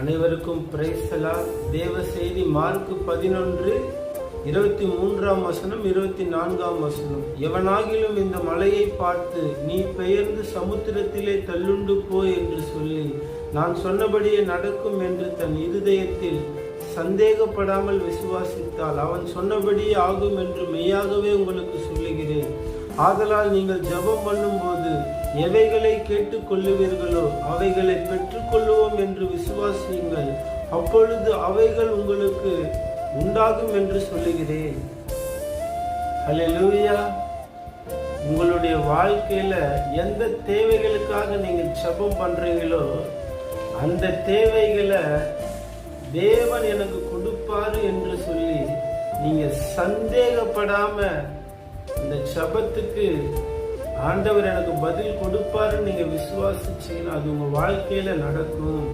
அனைவருக்கும் பிரைசலா தேவ செய்தி மார்க்கு பதினொன்று இருபத்தி மூன்றாம் வசனம் இருபத்தி நான்காம் வசனம். எவனாகிலும் இந்த மலையை பார்த்து நீ பெயர்ந்து சமுத்திரத்திலே தள்ளுண்டு போ என்று சொல்லி நான் சொன்னபடியே நடக்கும் என்று தன் இருதயத்தில் சந்தேகப்படாமல் விசுவாசித்தால் அவன் சொன்னபடியே ஆகும் என்று மெய்யாகவே உங்களுக்கு சொல்லி ஆதலால் நீங்கள் ஜெபம் பண்ணும்போது எவைகளை கேட்டுக்கொள்ளுவீர்களோ அவைகளை பெற்றுக்கொள்ளுவோம் என்று விசுவாசியுங்கள். அப்பொழுது அவைகள் உங்களுக்கு உண்டாகும் என்று சொல்லுகிறேன். அல்லேலூயா உங்களுடைய வாழ்க்கையில் எந்த தேவைகளுக்காக நீங்கள் ஜெபம் பண்ணுறீங்களோ அந்த தேவைகளை தேவன் எனக்கு கொடுப்பாரு என்று சொல்லி நீங்கள் சந்தேகப்படாமல் இந்த சபத்துக்கு ஆண்டவர் எனக்கு பதில் கொடுப்பாருன்னு நீங்க விசுவாசிச்சீங்கன்னா அது உங்க வாழ்க்கையில நடக்கும்.